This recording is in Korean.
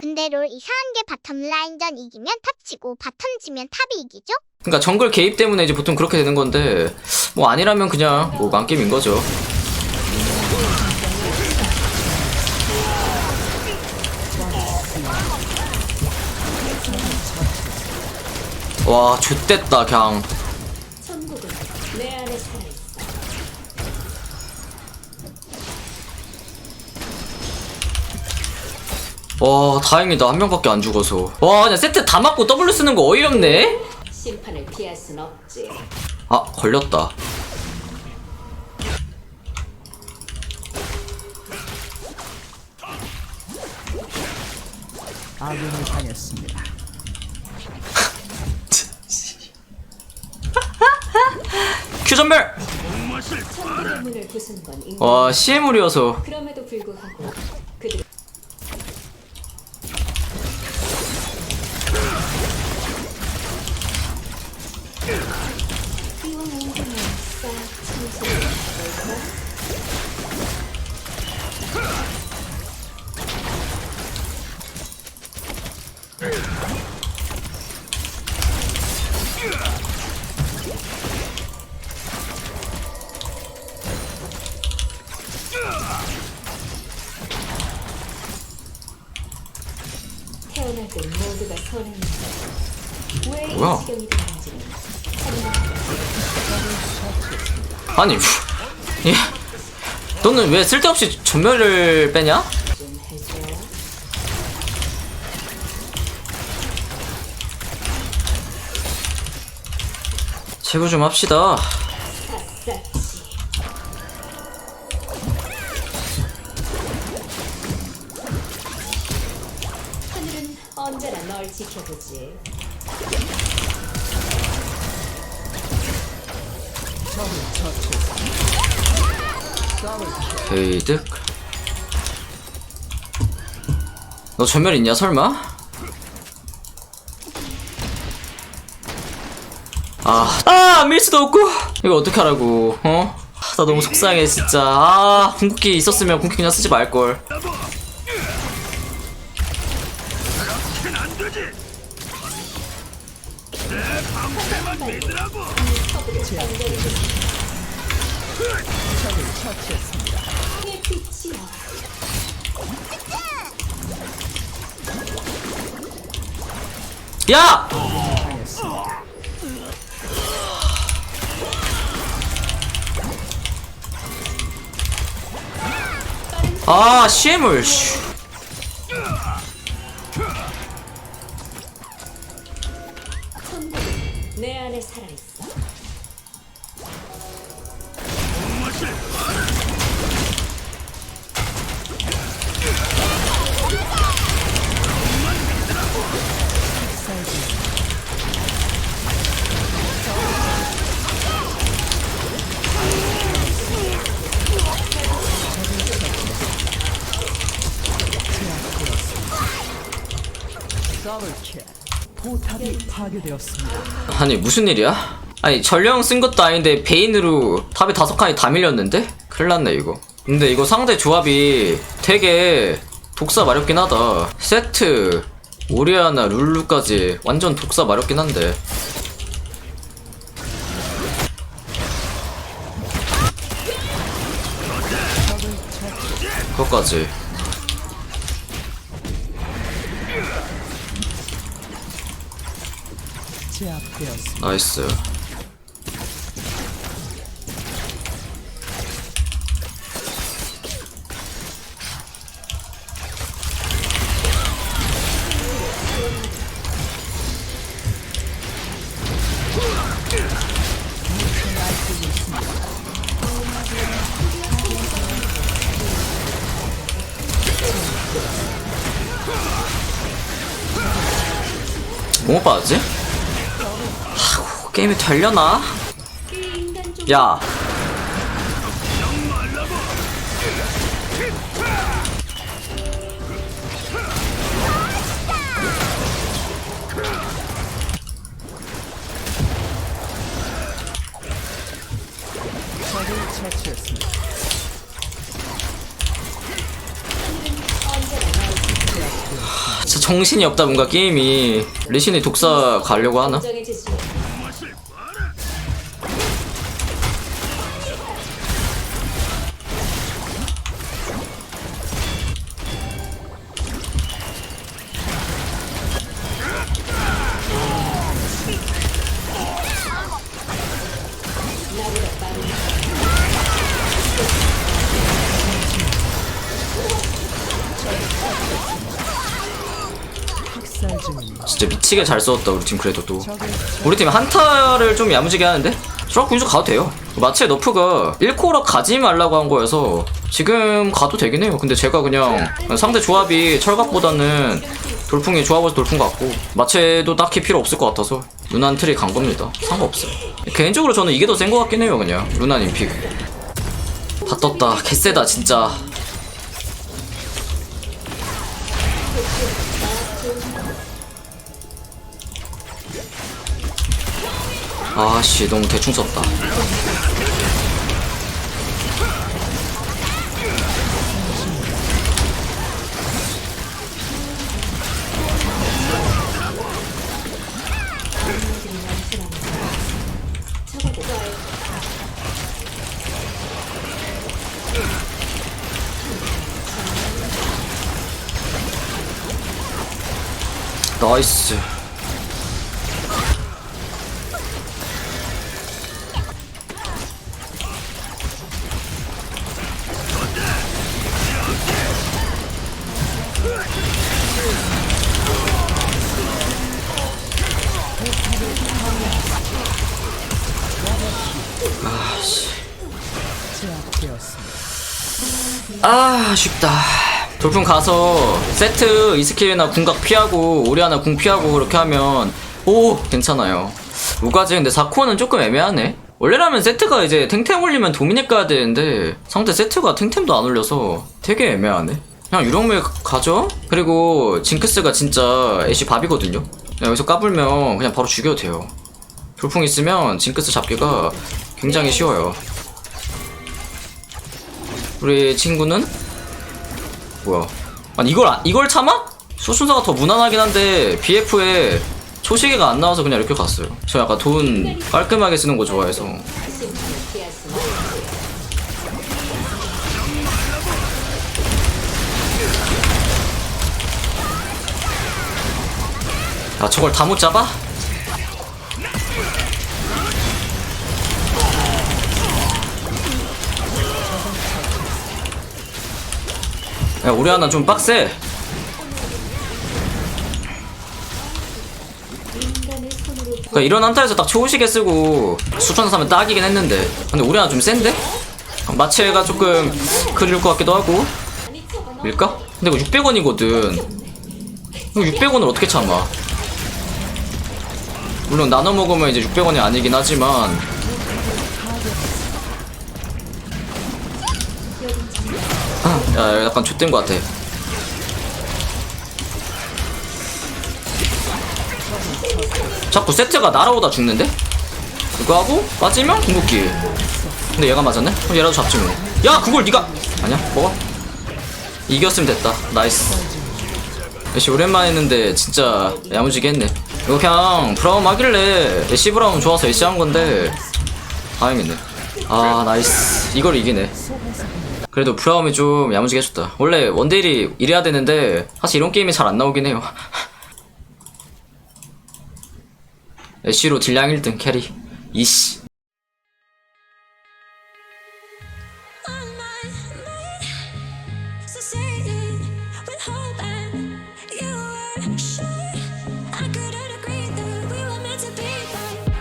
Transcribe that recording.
근데 롤 이상한 게 바텀 라인전 이기면 탑 치고 바텀 지면 탑이 이기죠? 그러니까 정글 개입 때문에 이제 보통 그렇게 되는 건데 뭐 아니라면 그냥 뭐 망게임인 거죠. 와, 좆됐다, 그냥. 천국은 내 안에 살아있어. 와, 다행이다. 한 명밖에 안 죽어서. 와, 그냥 세트 다 맞고 W 쓰는 거 어이없네? 심판을 피할 순 없지. 아, 걸렸다. 아군을 당했습니다. 전멸! 천국의 문을 부순 건 인간. 와, CM물이어서. 그럼에도 불구하고 그들 싹 청소해볼까? 태어날 땐 모두가 선했는데 왜이 뭐야? 아니, 후. 예. 너는 왜 쓸데없이 전멸을 빼냐? 제보 좀 합시다. 언제나 널 지켜보지. 게이득. 너 전멸 있냐, 설마? 아, 아, 밀수도 없고. 이거 어떻게 하라고, 어? 아, 나 너무 속상해, 진짜. 아, 궁극기 있었으면 궁극기 그냥 쓰지 말걸. 야! 아, CM을, 씨. 내 안에 살아있어. 더블킬. 포탑이 파괴되었습니다. 아니 무슨 일이야? 아니 전령 쓴 것도 아닌데 베인으로 탑에 다섯 칸이 다 밀렸는데? 큰일 났네 이거 근데 이거 상대 조합이 되게 독사 마렵긴 하다 세트 오리아나 룰루까지 완전 독사 마렵긴 한데 그것까지 나이스 뭐못 받았지? 게임이 되려나? 야. 진짜 정신이 없다 뭔가 게임이 리신이 독사 가려고 하나? 진짜 미치게 잘 싸웠다 우리 팀 그래도 또. 우리 팀 한타를 좀 야무지게 하는데? 수락 군수 가도 돼요. 마체 너프가 1코라 가지 말라고 한 거여서 지금 가도 되긴 해요. 근데 제가 그냥 상대 조합이 철갑보다는 돌풍이 좋아버서 돌풍 같고 마체도 딱히 필요 없을 것 같아서 루난 트리 간 겁니다. 상관없어요. 개인적으로 저는 이게 더 센 것 같긴 해요 그냥. 루난 인픽. 다 떴다. 개쎄다 진짜 아씨 너무 대충 썼다. 나이스 아 쉽다. 돌풍 가서 세트 이 스킬이나 궁각 피하고 오리아나 궁 피하고 그렇게 하면 오 괜찮아요. 우가지 근데 사코는 조금 애매하네. 원래라면 세트가 이제 탱템 올리면 도미닉 가야 되는데 상대 세트가 탱템도 안 올려서 되게 애매하네. 그냥 유령물 가죠? 그리고 징크스가 진짜 애쉬 밥이거든요. 여기서 까불면 그냥 바로 죽여도 돼요. 돌풍 있으면 징크스 잡기가 굉장히 쉬워요 우리 친구는 뭐야? 아니 이걸 안- 이걸 참아? 수순서가 더 무난하긴 한데 BF에 초시계가 안 나와서 그냥 이렇게 갔어요. 저 약간 돈 깔끔하게 쓰는 거 좋아해서. 아 저걸 다 못 잡아? 야 우리 하나 좀 빡세. 그러니까 이런 한타에서 딱 초시계 쓰고 수천사 사면 딱이긴 했는데 근데 우리 하나 좀 센데? 마체가 조금 그릴 것 같기도 하고 밀까? 근데 이거 600원이거든 이거 600원을 어떻게 참아 물론 나눠 먹으면 이제 600원이 아니긴 하지만 야 약간 좆된 것 같아. 자꾸 세트가 날아오다 죽는데? 이거 하고 빠지면 궁극기. 근데 얘가 맞았네? 그럼 얘라도 잡지 뭐야 그걸 네가 아니야 먹어. 이겼으면 됐다. 나이스. 애쉬 오랜만에 했는데 진짜 야무지게 했네. 이거 그냥 브라움 하길래 애쉬 브라움 좋아서 애쉬 한 건데 다행이네. 아 나이스. 이걸 이기네 그래도 브라움이 좀 야무지게 해줬다. 원래 원데일이 이래야 되는데 사실 이런 게임이 잘 안 나오긴 해요. 애쉬로 딜량 1등 캐리. 이씨